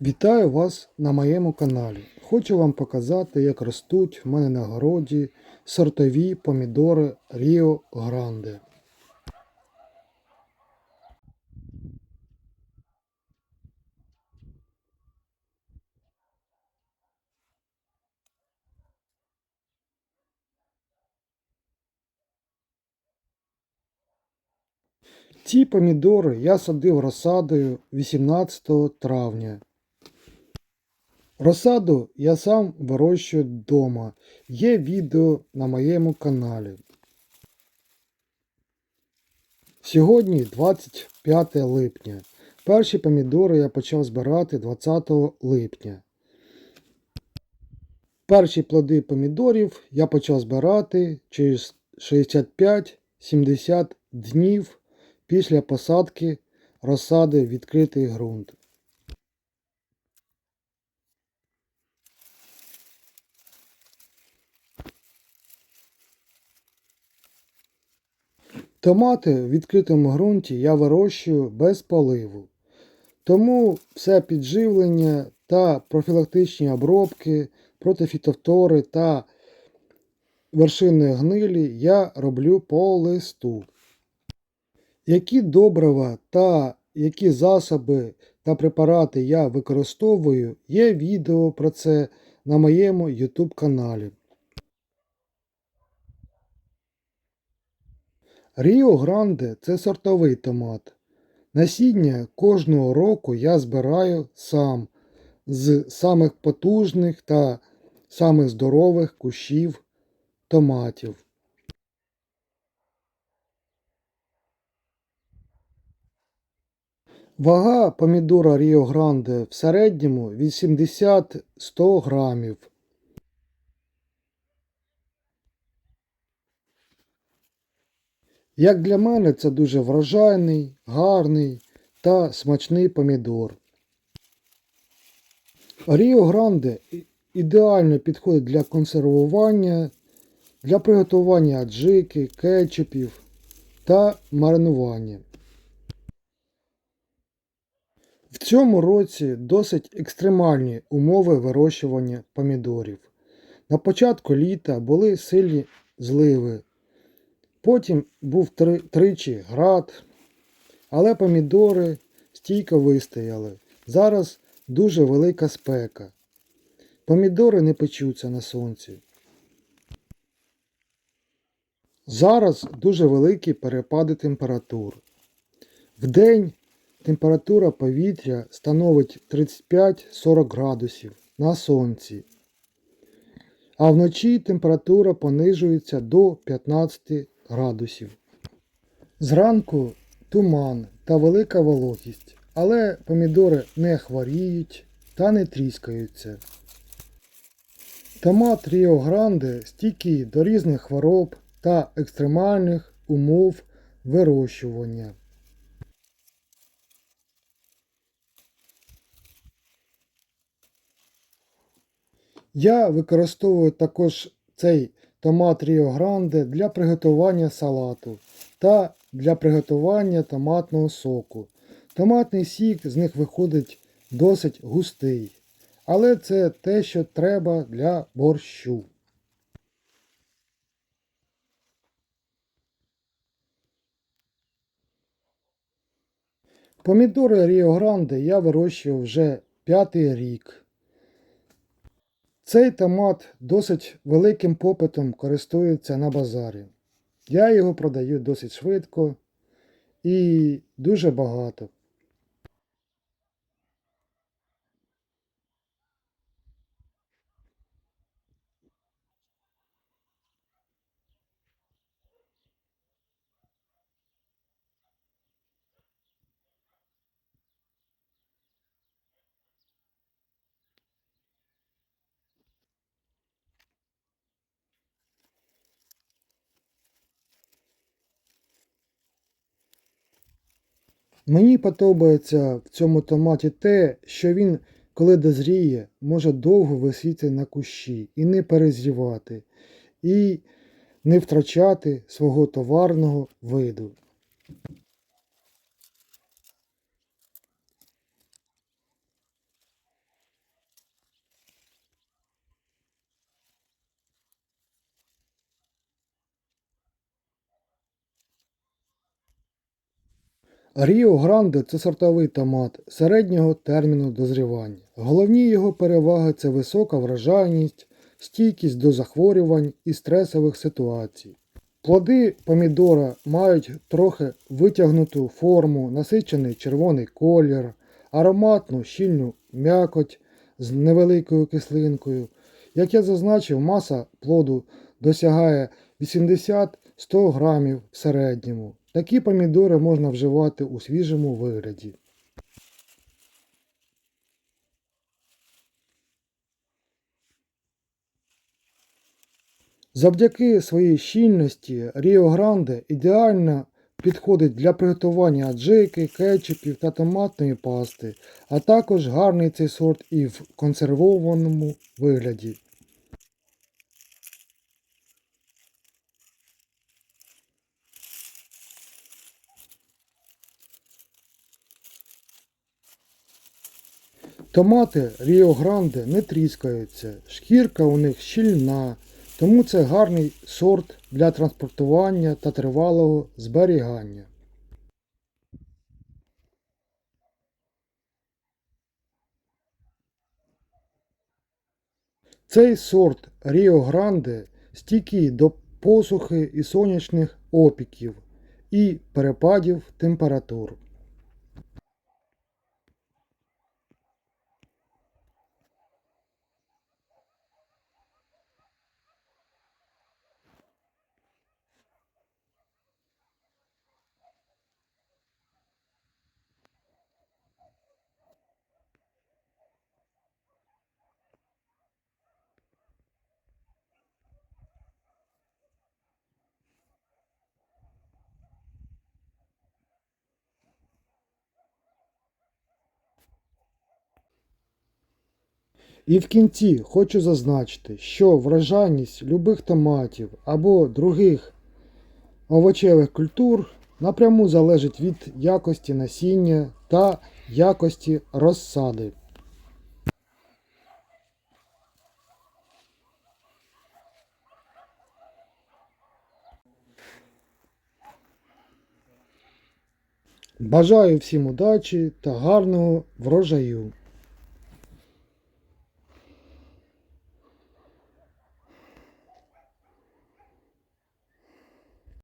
Вітаю вас на моєму каналі. Хочу вам показати, як ростуть в мене на городі сортові помідори Ріо Гранде. Ці помідори я садив розсадою 18 травня. Розсаду я сам вирощую вдома. Є відео на моєму каналі. Сьогодні 25 липня. Перші помідори я почав збирати 20 липня. Перші плоди помідорів я почав збирати через 65-70 днів після посадки розсади в відкритий ґрунт. Томати в відкритому ґрунті я вирощую без поливу. Тому все підживлення та профілактичні обробки проти фітофтори та вершинної гнилі я роблю по листу. Які добрива та які засоби та препарати я використовую, є відео про це на моєму YouTube каналі. Ріо Гранде це сортовий томат. Насіння кожного року я збираю сам з самих потужних та самих здорових кущів томатів. Вага помідора Ріо Гранде в середньому 80-100 грамів. Як для мене, це дуже врожайний, гарний та смачний помідор. Ріо Гранде ідеально підходить для консервування, для приготування аджики, кетчупів та маринування. В цьому році досить екстремальні умови вирощування помідорів. На початку літа були сильні зливи. Потім був три, тричі град, але помідори стійко вистояли. Зараз дуже велика спека. Помідори не печуться на сонці. Зараз дуже великі перепади температур. Вдень температура повітря становить 35-40 градусів на сонці, а вночі температура понижується до 15 градусів. Зранку туман та велика вологість, але помідори не хворіють та не тріскаються. Томат Ріо Гранде стійкий до різних хвороб та екстремальних умов вирощування. Я використовую також цей томат Ріо Гранде для приготування салату та для приготування томатного соку. Томатний сік з них виходить досить густий, але це те, що треба для борщу. Помідори Ріо Гранде я вирощую вже п'ятий рік. Цей томат досить великим попитом користується на базарі. Я його продаю досить швидко і дуже багато. Мені подобається в цьому томаті те, що він, коли дозріє, може довго висіти на кущі і не перезрівати, і не втрачати свого товарного виду. Ріо Гранде це сортовий томат середнього терміну дозрівання. Головні його переваги це висока вражайність, стійкість до захворювань і стресових ситуацій. Плоди помідора мають трохи витягнуту форму, насичений червоний колір, ароматну щільну м'якоть з невеликою кислинкою. Як я зазначив, маса плоду досягає 80-100 грамів в середньому. Такі помідори можна вживати у свіжому вигляді. Завдяки своїй щільності Ріо Гранде ідеально підходить для приготування аджики, кетчупів та томатної пасти, а також гарний цей сорт і в консервованому вигляді. Томати Ріо Гранде не тріскаються, шкірка у них щільна, тому це гарний сорт для транспортування та тривалого зберігання. Цей сорт Ріо Гранде стійкий до посухи і сонячних опіків і перепадів температур. І в кінці хочу зазначити, що вражайність любих томатів або других овочевих культур напряму залежить від якості насіння та якості розсади. Бажаю всім удачі та гарного врожаю!